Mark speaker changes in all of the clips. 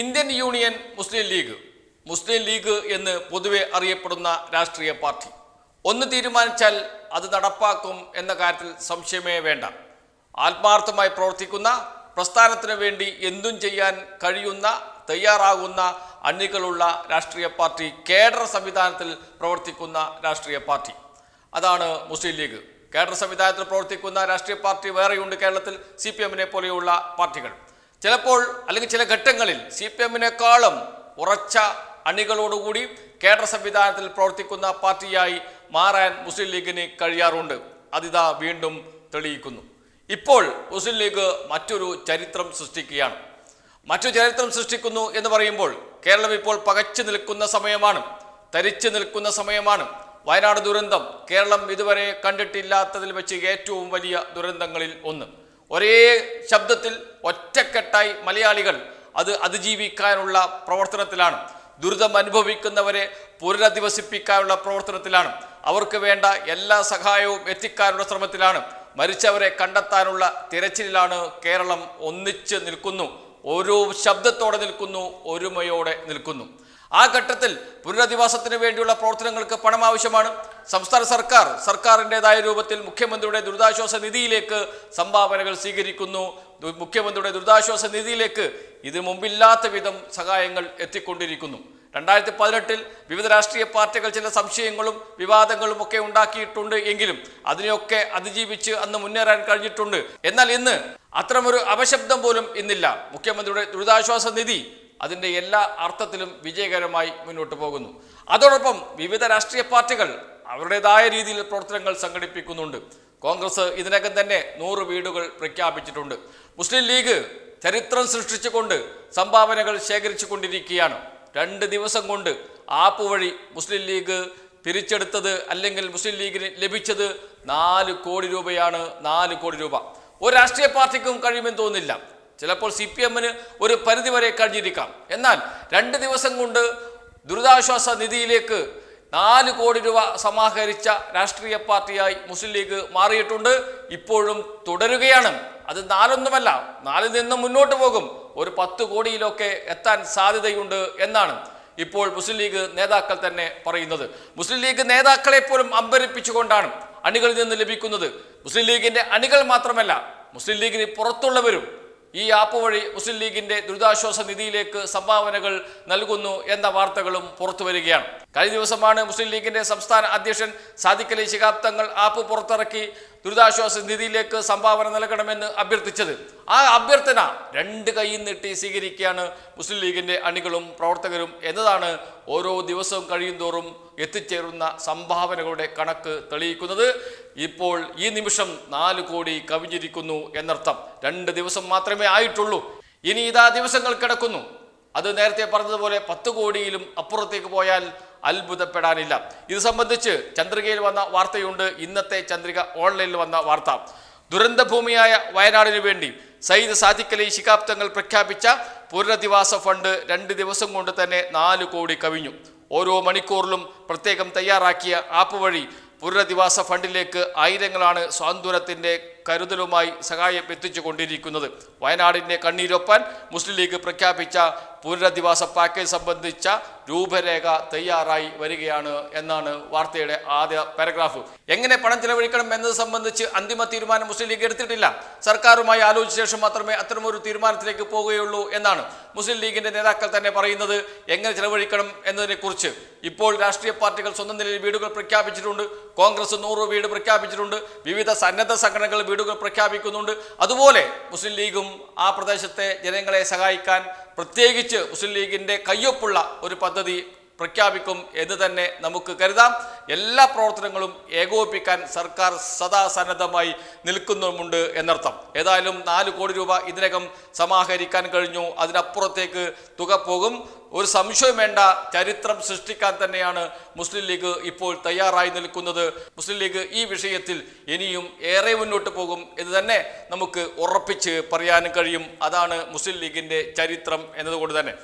Speaker 1: Indian Union Muslim League Muslim League എന്ന് പൊതുവെ അറിയപ്പെടുന്ന രാഷ്ട്രീയ പാർട്ടി ഒന്ന് തീരുമാനിച്ചാൽ അത് നടപ്പാക്കും എന്ന കാര്യത്തിൽ സംശയമേ വേണ്ട ആത്മാർത്ഥമായി പ്രവർത്തിക്കുന്ന പ്രസ്ഥാനത്തിനു വേണ്ടി എന്തും ചെയ്യാൻ കഴിയുന്ന തയ്യാറാകുന്ന അണികളുള്ള രാഷ്ട്രീയ പാർട്ടി കേഡർ സംവിധാനത്തിൽ പ്രവർത്തിക്കുന്ന രാഷ്ട്രീയ പാർട്ടി അതാണ് മുസ്ലിം ലീഗ് കേഡർ സംവിധാനത്തിൽ പ്രവർത്തിക്കുന്ന രാഷ്ട്രീയ പാർട്ടി വേറെയുണ്ട് കേരളത്തിൽ സി പി എമ്മിനെ പോലെയുള്ള പാർട്ടികൾ ചിലപ്പോൾ അല്ലെങ്കിൽ ചില ഘട്ടങ്ങളിൽ സി പി എമ്മിനേക്കാളും ഉറച്ച അണികളോടുകൂടി കേഡർ സംവിധാനത്തിൽ പ്രവർത്തിക്കുന്ന പാർട്ടിയായി മാറാൻ മുസ്ലിം ലീഗിന് കഴിയാറുണ്ട് അതിതാ വീണ്ടും തെളിയിക്കുന്നു ഇപ്പോൾ മുസ്ലിം ലീഗ് മറ്റൊരു ചരിത്രം സൃഷ്ടിക്കുകയാണ് മറ്റു ചരിത്രം സൃഷ്ടിക്കുന്നു എന്ന് പറയുമ്പോൾ കേരളം ഇപ്പോൾ പകച്ചു നിൽക്കുന്ന സമയമാണ് തരിച്ചു നിൽക്കുന്ന സമയമാണ് വയനാട് ദുരന്തം കേരളം ഇതുവരെ കണ്ടിട്ടില്ലാത്തതിൽ വെച്ച് ഏറ്റവും വലിയ ദുരന്തങ്ങളിൽ ഒന്ന് ഒരേ ശബ്ദത്തിൽ ഒറ്റക്കെട്ടായി മലയാളികൾ അത് അതിജീവിക്കാനുള്ള പ്രവർത്തനത്തിലാണ് ദുരിതം അനുഭവിക്കുന്നവരെ പുനരധിവസിപ്പിക്കാനുള്ള പ്രവർത്തനത്തിലാണ് അവർക്ക് വേണ്ട എല്ലാ സഹായവും എത്തിക്കാനുള്ള ശ്രമത്തിലാണ് മരിച്ചവരെ കണ്ടെത്താനുള്ള തിരച്ചിലാണ് കേരളം ഒന്നിച്ച് നിൽക്കുന്നു ഓരോ ശബ്ദത്തോടെ നിൽക്കുന്നു ഒരുമയോടെ നിൽക്കുന്നു ആ ഘട്ടത്തിൽ പുനരധിവാസത്തിന് വേണ്ടിയുള്ള പ്രവർത്തനങ്ങൾക്ക് പണം ആവശ്യമാണ് സംസ്ഥാന സർക്കാർ സർക്കാരിൻ്റെതായ രൂപത്തിൽ മുഖ്യമന്ത്രിയുടെ ദുരിതാശ്വാസ നിധിയിലേക്ക് സംഭാവനകൾ സ്വീകരിക്കുന്നു മുഖ്യമന്ത്രിയുടെ ദുരിതാശ്വാസ നിധിയിലേക്ക് ഇത് മുമ്പില്ലാത്ത വിധം സഹായങ്ങൾ എത്തിക്കൊണ്ടിരിക്കുന്നു രണ്ടായിരത്തി പതിനെട്ടിൽ വിവിധ രാഷ്ട്രീയ പാർട്ടികൾ ചില സംശയങ്ങളും വിവാദങ്ങളും ഒക്കെ ഉണ്ടാക്കിയിട്ടുണ്ട് എങ്കിലും അതിനെയൊക്കെ അതിജീവിച്ച് അന്ന് മുന്നേറാൻ കഴിഞ്ഞിട്ടുണ്ട് എന്നാൽ ഇന്ന് അത്തരമൊരു അപശബ്ദം പോലും ഇന്നില്ല മുഖ്യമന്ത്രിയുടെ ദുരിതാശ്വാസ നിധി അതിൻ്റെ എല്ലാ അർത്ഥത്തിലും വിജയകരമായി മുന്നോട്ട് പോകുന്നു അതോടൊപ്പം വിവിധ രാഷ്ട്രീയ പാർട്ടികൾ അവരുടേതായ രീതിയിൽ പ്രവർത്തനങ്ങൾ സംഘടിപ്പിക്കുന്നുണ്ട് കോൺഗ്രസ് ഇതിനകം തന്നെ നൂറ് വീടുകൾ പ്രഖ്യാപിച്ചിട്ടുണ്ട് മുസ്ലിം ലീഗ് ചരിത്രം സൃഷ്ടിച്ചുകൊണ്ട് സംഭാവനകൾ ശേഖരിച്ചു കൊണ്ടിരിക്കുകയാണ് രണ്ട് ദിവസം കൊണ്ട് ആപ്പ് വഴി മുസ്ലിം ലീഗ് പിരിച്ചെടുത്തത് അല്ലെങ്കിൽ മുസ്ലിം ലീഗിന് ലഭിച്ചത് നാല് കോടി രൂപയാണ് നാല് കോടി രൂപ ഒരു രാഷ്ട്രീയ പാർട്ടിക്കും കഴിയുമെന്ന് തോന്നുന്നില്ല ചിലപ്പോൾ സി പി എമ്മിന് ഒരു പരിധിവരെ കഴിഞ്ഞിരിക്കാം എന്നാൽ രണ്ട് ദിവസം കൊണ്ട് ദുരിതാശ്വാസ നിധിയിലേക്ക് നാല് കോടി രൂപ സമാഹരിച്ച രാഷ്ട്രീയ പാർട്ടിയായി മുസ്ലിം ലീഗ് മാറിയിട്ടുണ്ട് ഇപ്പോഴും തുടരുകയാണ് അത് നാലൊന്നുമല്ല നാലിൽ നിന്ന് മുന്നോട്ട് പോകും ഒരു പത്ത് കോടിയിലൊക്കെ എത്താൻ സാധ്യതയുണ്ട് എന്നാണ് ഇപ്പോൾ മുസ്ലിം ലീഗ് നേതാക്കൾ തന്നെ പറയുന്നത് മുസ്ലിം ലീഗ് നേതാക്കളെ പോലും അമ്പരിപ്പിച്ചുകൊണ്ടാണ് അണികളിൽ നിന്ന് ലഭിക്കുന്നത് മുസ്ലിം ലീഗിന്റെ അണികൾ മാത്രമല്ല മുസ്ലിം ലീഗിന് പുറത്തുള്ളവരും ഈ ആപ്പ് വഴി മുസ്ലിം ലീഗിന്റെ ദുരിതാശ്വാസ നിധിയിലേക്ക് സംഭാവനകൾ നൽകുന്നു എന്ന വാർത്തകളും പുറത്തു വരികയാണ് കഴിഞ്ഞ ദിവസമാണ് മുസ്ലിം ലീഗിന്റെ സംസ്ഥാന അധ്യക്ഷൻ സാദിഖലി ശിഹാബ് തങ്ങൾ ആപ്പ് പുറത്തിറക്കി ദുരിതാശ്വാസ നിധിയിലേക്ക് സംഭാവന നൽകണമെന്ന് അഭ്യർത്ഥിച്ചത് ആ അഭ്യർത്ഥന രണ്ട് കൈയും നീട്ടി സ്വീകരിക്കുകയാണ് മുസ്ലിം ലീഗിന്റെ അണികളും പ്രവർത്തകരും എന്നതാണ് ഓരോ ദിവസവും തോറും എത്തിച്ചേരുന്ന സംഭാവനകളുടെ കണക്ക് തെളിയിക്കുന്നത് ഇപ്പോൾ ഈ നിമിഷം നാല് കോടി കവിഞ്ഞിരിക്കുന്നു എന്നർത്ഥം രണ്ട് ദിവസം മാത്രമേ ആയിട്ടുള്ളൂ ഇനി ഇതാ ദിവസങ്ങൾ കിടക്കുന്നു അത് നേരത്തെ പറഞ്ഞതുപോലെ പത്ത് കോടിയിലും അപ്പുറത്തേക്ക് പോയാൽ അത്ഭുതപ്പെടാനില്ല ഇത് സംബന്ധിച്ച് ചന്ദ്രികയിൽ വന്ന വാർത്തയുണ്ട് ഇന്നത്തെ ചന്ദ്രിക ഓൺലൈനിൽ വന്ന വാർത്ത ദുരന്തഭൂമിയായ വയനാടിനു വേണ്ടി സയ്യിദ് സാദിഖലി ശിഹാബ് തങ്ങൾ പ്രഖ്യാപിച്ച പുനരധിവാസ ഫണ്ട് രണ്ട് ദിവസം കൊണ്ട് തന്നെ നാല് കോടി കവിഞ്ഞു ഓരോ മണിക്കൂറിലും പ്രത്യേകം തയ്യാറാക്കിയ ആപ്പ് വഴി പുനരധിവാസ ഫണ്ടിലേക്ക് ആയിരങ്ങളാണ് സ്വാതന്ത്ര്യത്തിൻ്റെ കരുതലുമായി സഹായം എത്തിച്ചുകൊണ്ടിരിക്കുന്നത് വയനാടിൻ്റെ കണ്ണീരൊപ്പാൻ മുസ്ലിം ലീഗ് പ്രഖ്യാപിച്ച പുനരധിവാസ പാക്കേജ് സംബന്ധിച്ച രൂപരേഖ തയ്യാറായി വരികയാണ് എന്നാണ് വാർത്തയുടെ ആദ്യ പാരഗ്രാഫ് എങ്ങനെ പണം ചെലവഴിക്കണം എന്നത് സംബന്ധിച്ച് അന്തിമ തീരുമാനം മുസ്ലിം ലീഗ് എടുത്തിട്ടില്ല സർക്കാരുമായി ആലോചിച്ച ശേഷം മാത്രമേ അത്തരമൊരു തീരുമാനത്തിലേക്ക് പോകുകയുള്ളൂ എന്നാണ് മുസ്ലിം ലീഗിന്റെ നേതാക്കൾ തന്നെ പറയുന്നത് എങ്ങനെ ചെലവഴിക്കണം എന്നതിനെക്കുറിച്ച് ഇപ്പോൾ രാഷ്ട്രീയ പാർട്ടികൾ സ്വന്തം നിലയിൽ വീടുകൾ പ്രഖ്യാപിച്ചിട്ടുണ്ട് കോൺഗ്രസ് നൂറ് വീട് പ്രഖ്യാപിച്ചിട്ടുണ്ട് വിവിധ സന്നദ്ധ സംഘടനകൾ വീടുകൾ പ്രഖ്യാപിക്കുന്നുണ്ട് അതുപോലെ മുസ്ലിം ലീഗും ആ പ്രദേശത്തെ ജനങ്ങളെ സഹായിക്കാൻ പ്രത്യേകിച്ച് മുസ്ലിം ലീഗിൻ്റെ കയ്യൊപ്പുള്ള ഒരു പദ്ധതി പ്രഖ്യാപിക്കും എന്ന് തന്നെ നമുക്ക് കരുതാം എല്ലാ പ്രവർത്തനങ്ങളും ഏകോപിപ്പിക്കാൻ സർക്കാർ സദാ സന്നദ്ധമായി നിൽക്കുന്നുമുണ്ട് എന്നർത്ഥം ഏതായാലും നാല് കോടി രൂപ ഇതിനകം സമാഹരിക്കാൻ കഴിഞ്ഞു അതിനപ്പുറത്തേക്ക് തുക പോകും ഒരു സംശയം വേണ്ട ചരിത്രം സൃഷ്ടിക്കാൻ തന്നെയാണ് മുസ്ലിം ലീഗ് ഇപ്പോൾ തയ്യാറായി നിൽക്കുന്നത് മുസ്ലിം ലീഗ് ഈ വിഷയത്തിൽ ഇനിയും ഏറെ മുന്നോട്ട് പോകും എന്ന് തന്നെ നമുക്ക് ഉറപ്പിച്ച് പറയാനും കഴിയും അതാണ് മുസ്ലിം ലീഗിൻ്റെ ചരിത്രം എന്നതുകൊണ്ട് തന്നെ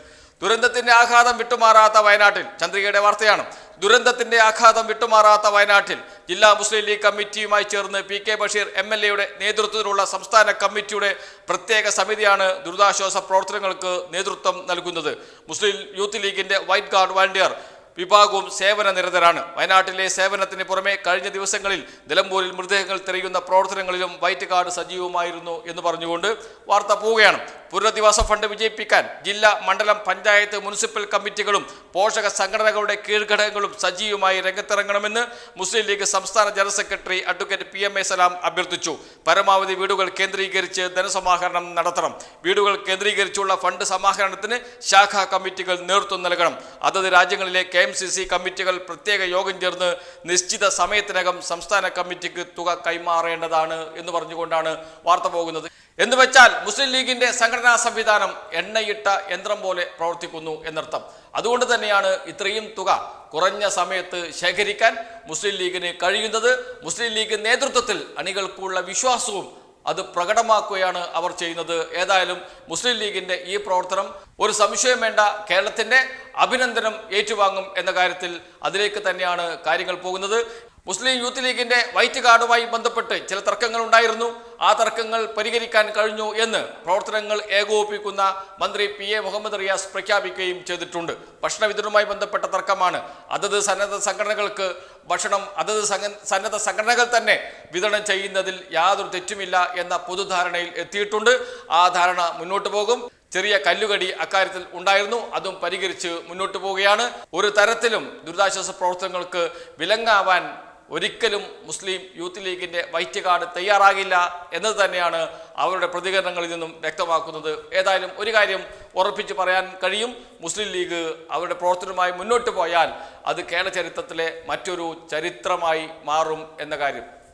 Speaker 1: ദുരന്തത്തിന്റെ ആഘാതം വിട്ടുമാറാത്ത വയനാട്ടിൽ ചന്ദ്രികയുടെ വാർത്തയാണ് ദുരന്തത്തിന്റെ ആഘാതം വിട്ടുമാറാത്ത വയനാട്ടിൽ ജില്ലാ മുസ്ലിം ലീഗ് കമ്മിറ്റിയുമായി ചേർന്ന് P K Basheer M L എയുടെ നേതൃത്വത്തിലുള്ള സംസ്ഥാന കമ്മിറ്റിയുടെ പ്രത്യേക സമിതിയാണ് ദുരിതാശ്വാസ പ്രവർത്തനങ്ങൾക്ക് നേതൃത്വം നൽകുന്നത് മുസ്ലിം യൂത്ത് ലീഗിന്റെ വൈറ്റ് ഗാർഡ് വാളണ്ടിയർ വിഭാഗവും സേവന നിരതരാണ് വയനാട്ടിലെ സേവനത്തിന് പുറമെ കഴിഞ്ഞ ദിവസങ്ങളിൽ നിലമ്പൂരിൽ മൃതദേഹങ്ങൾ തെരയുന്ന പ്രവർത്തനങ്ങളിലും വൈറ്റ് കാർഡ് സജീവമായിരുന്നു എന്ന് പറഞ്ഞുകൊണ്ട് വാർത്ത പോവുകയാണ് പുനരധിവാസ ഫണ്ട് വിജയിപ്പിക്കാൻ ജില്ലാ മണ്ഡലം പഞ്ചായത്ത് മുനിസിപ്പൽ കമ്മിറ്റികളും പോഷക സംഘടനകളുടെ കീഴ്ഘടകങ്ങളും സജീവമായി രംഗത്തിറങ്ങണമെന്ന് മുസ്ലിം ലീഗ് സംസ്ഥാന general secretary advocate P M A Salam അഭ്യർത്ഥിച്ചു പരമാവധി വീടുകൾ കേന്ദ്രീകരിച്ച് ധനസമാഹരണം നടത്തണം വീടുകൾ കേന്ദ്രീകരിച്ചുള്ള ഫണ്ട് സമാഹരണത്തിന് ശാഖാ കമ്മിറ്റികൾ നേതൃത്വം നൽകണം അതത് രാജ്യങ്ങളിലെ കെ എം സി സി കമ്മിറ്റികൾ പ്രത്യേക യോഗം ചേർന്ന് നിശ്ചിത സമയത്തിനകം സംസ്ഥാന കമ്മിറ്റിക്ക് തുക കൈമാറേണ്ടതാണ് എന്ന് പറഞ്ഞുകൊണ്ടാണ് വാർത്ത പോകുന്നത് എന്ന് വെച്ചാൽ മുസ്ലിം ലീഗിന്റെ സംഘടനാ സംവിധാനം എണ്ണയിട്ട യന്ത്രം പോലെ പ്രവർത്തിക്കുന്നു എന്നർത്ഥം അതുകൊണ്ട് തന്നെയാണ് ഇത്രയും തുക കുറഞ്ഞ സമയത്ത് ശേഖരിക്കാൻ മുസ്ലിം ലീഗിന് കഴിയുന്നത് മുസ്ലിം ലീഗ് നേതൃത്വത്തിൽ അണികൾക്കുള്ള വിശ്വാസവും അത് പ്രകടമാക്കുകയാണ് അവർ ചെയ്യുന്നത് ഏതായാലും മുസ്ലിം ലീഗിന്റെ ഈ പ്രവർത്തനം ഒരു സംശയം വേണ്ട കേരളത്തിന്റെ അഭിനന്ദനം ഏറ്റുവാങ്ങും എന്ന കാര്യത്തിൽ അതിലേക്ക് തന്നെയാണ് കാര്യങ്ങൾ പോകുന്നത് മുസ്ലിം യൂത്ത് ലീഗിന്റെ വൈറ്റ് കാർഡുമായി ബന്ധപ്പെട്ട് ചില തർക്കങ്ങൾ ഉണ്ടായിരുന്നു ആ തർക്കങ്ങൾ പരിഹരിക്കാൻ കഴിഞ്ഞു എന്ന് പ്രവർത്തനങ്ങൾ ഏകോപിപ്പിക്കുന്ന മന്ത്രി പി എ മുഹമ്മദ് റിയാസ് പ്രഖ്യാപിക്കുകയും ചെയ്തിട്ടുണ്ട് ഭക്ഷണ വിതരണവുമായി ബന്ധപ്പെട്ട തർക്കമാണ് അതത് സന്നദ്ധ സംഘടനകൾക്ക് ഭക്ഷണം അതത് സന്നദ്ധ സംഘടനകൾ തന്നെ വിതരണം ചെയ്യുന്നതിൽ യാതൊരു തെറ്റുമില്ല എന്ന പൊതുധാരണയിൽ എത്തിയിട്ടുണ്ട് ആ ധാരണ മുന്നോട്ട് പോകും ചെറിയ കല്ലുകടി അക്കാര്യത്തിൽ ഉണ്ടായിരുന്നു അതും പരിഹരിച്ച് മുന്നോട്ട് പോവുകയാണ് ഒരു തരത്തിലും ദുരിതാശ്വാസ പ്രവർത്തനങ്ങൾക്ക് വിലങ്ങാവാൻ ഒരിക്കലും മുസ്ലിം യൂത്ത് ലീഗിൻ്റെ വൈറ്റ് കാർഡ് തയ്യാറാകില്ല എന്നത് തന്നെയാണ് അവരുടെ പ്രതികരണങ്ങളിൽ നിന്നും വ്യക്തമാക്കുന്നത് ഏതായാലും ഒരു കാര്യം ഉറപ്പിച്ച് പറയാൻ കഴിയും മുസ്ലിം ലീഗ് അവരുടെ പ്രവർത്തനവുമായി മുന്നോട്ട് പോയാൽ അത് കേരള ചരിത്രത്തിലെ മറ്റൊരു ചരിത്രമായി മാറും എന്ന കാര്യം